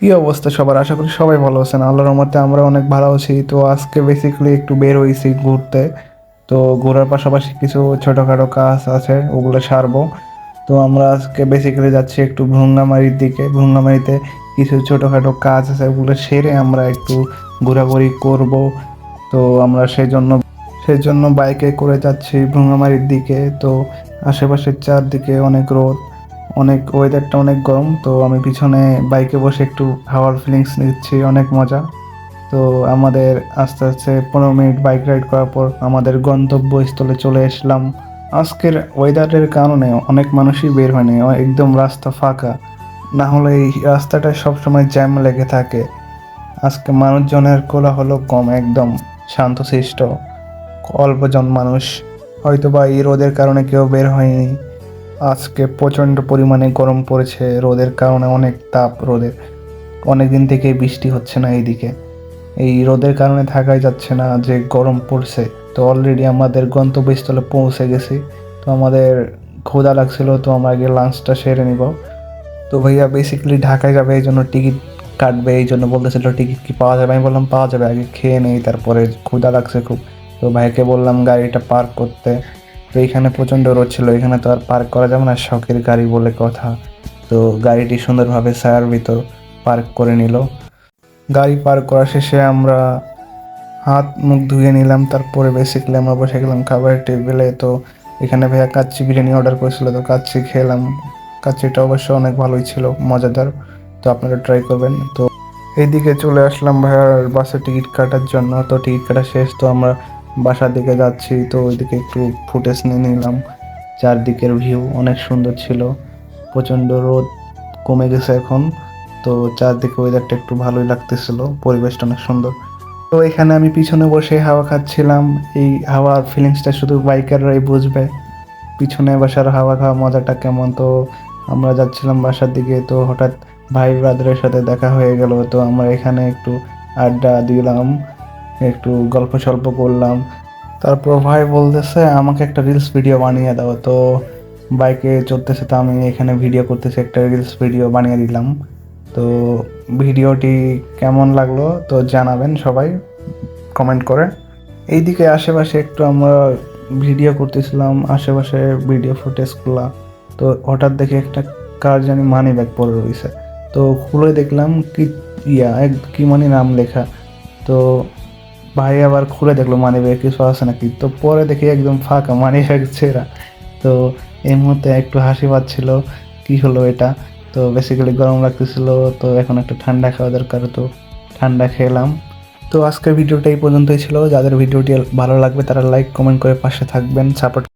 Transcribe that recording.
কি অবস্থা সবার? আশা করি সবাই ভালো আছেন। আল্লাহর রহমতে আমরা অনেক ভালো আছি। তো আজকে বেসিক্যালি একটু বের হয়েছি ঘুরতে। তো ঘোরার পাশাপাশি কিছু ছোটোখাটো কাজ আছে, ওগুলো সারবো। তো আমরা আজকে বেসিক্যালি যাচ্ছি একটু ভুঙ্গামারির দিকে। ভুঙ্গামারিতে কিছু ছোটোখাটো কাজ আছে, ওগুলো সেরে আমরা একটু ঘোরাঘুরি করব। তো আমরা সেই জন্য সেই জন্য বাইকে করে যাচ্ছি ভুঙ্গামারির দিকে। তো আশেপাশের চারদিকে অনেক রোদ। অনেক ওয়েদারটা অনেক গরম, তো আমি পিছনে বাইকে বসে একটু হাওয়ার ফিলিংস নিচ্ছি, অনেক মজা। তো আমাদের আস্তে আস্তে পনেরো মিনিট বাইক রাইড করার পর আমাদের গন্তব্যস্থলে চলে আসলাম আজকের ওয়েদারের কারণে অনেক মানুষই বের হয়নি একদম রাস্তা ফাঁকা। না হলে এই রাস্তাটা সবসময় জ্যাম লেগে থাকে। আজকে মানুষজনের কোলাহল কম, একদম শান্তশিষ্ট। অল্পজন মানুষ হয়তো বা এই রোদের কারণে কেউ বের হয়নি। আজকে প্রচণ্ড পরিমাণে গরম পড়েছে, রোদের কারণে অনেক তাপ রোদের। অনেক দিন থেকে বৃষ্টি হচ্ছে না এইদিকে। এই রোদের কারণে থাকাই যাচ্ছে না যে গরম পড়ছে। তো অলরেডি আমাদের গন্তব্যস্থলে পৌঁছে গেছি। তো আমাদের ক্ষুধা লাগছিল, তো আমরা আগে লাঞ্চটা সেরে নিব। তো ভাইয়া বেসিক্যালি ঢাকায় যাবে এই জন্য টিকিট কাটবে, এই জন্য বলতেছিল টিকিট কি পাওয়া যাবে? আমি বললাম, পাওয়া যাবে, আগে খেয়ে নেই, তারপরে ক্ষুধা লাগছে খুব। তো ভাইকে বললাম গাড়িটা পার্ক করতে। তো এখানে প্রচণ্ড রোদ ছিল, এখানে তো আর পার্ক করা যাবে না, শখের গাড়ি বলে কথা। তো গাড়িটি সুন্দরভাবে ছায়ার ভিতর পার্ক করে নিল। গাড়ি পার্ক করা শেষে আমরা হাত মুখ ধুয়ে নিলাম, তারপরে বেসিক্যালি আমরা বসে গেলাম খাবারের টেবিলে তো এখানে ভাইয়া কাচ্চি বিরিয়ানি অর্ডার করেছিল, তো কাচ্চি খেলাম। কাচ্চিটা অবশ্য অনেক ভালোই ছিল, মজাদার। তো আপনারা ট্রাই করবেন। তো এইদিকে চলে আসলাম ভাইয়ার বাসে টিকিট কাটার জন্য। তো টিকিট কাটা শেষ, তো আমরা বাসার দিকে যাচ্ছি, তো ওইদিকে একটু ফুটেজ নিয়ে নিলাম। চারদিকের ভিউ অনেক সুন্দর ছিল। প্রচণ্ড রোদ কমে গেছে এখন, তো চারদিকে ওয়েদারটা একটু ভালোই লাগতেছিল, পরিবেশটা অনেক সুন্দর। তো এখানে আমি পিছনে বসে হাওয়া খাচ্ছিলাম। এই হাওয়ার ফিলিংসটা শুধু বাইকাররাই বুঝবে। পিছনে বাসার হাওয়া খাওয়া মজাটা কেমন? তো আমরা যাচ্ছিলাম বাসার দিকে, তো হঠাৎ ভাই ব্রাদারের সাথে দেখা হয়ে গেল। তো আমরা এখানে একটু আড্ডা দিলাম। একটু গল্প সল্প করলাম। তারপর ভাই বলতেছে, আমাকে একটা রিলস ভিডিও বানিয়ে দাও। তো বাইকে চলতেছে তো আমি এখানে ভিডিও করতেছি, একটা রিলস ভিডিও বানিয়ে দিলাম। তো ভিডিওটি কেমন লাগল তো জানাবেন সবাই কমেন্ট করে। এইদিকে আশেপাশে একটু আমরা ভিডিও করতেছিলাম, আশেপাশে ভিডিও ফুটেজগুলা তো হঠাৎ দেখে একটা কার জানি মানি ব্যাগ পড়ে রয়েছে। তো খুলে দেখলাম কি, ইয়া কি মানি নাম লেখা। তো ভাই আবার খুলে দেখল মানি ব্যাগ কিছু আছে নাকি? তো পরে দেখি একদম ফাঁকা মানি ব্যাগ ছেঁড়া। তো এই মুহূর্তে একটু হাসি পাচ্ছিল, কি হলো এটা? তো বেসিক্যালি গরম লাগতেছিল, তো এখন একটা ঠান্ডা খাওয়া দরকার, তো ঠান্ডা খেলাম। তো আজকের ভিডিওটা এই পর্যন্তই ছিল। যাদের ভিডিওটি ভালো লাগবে তারা লাইক কমেন্ট করে পাশে থাকবেন সাপোর্ট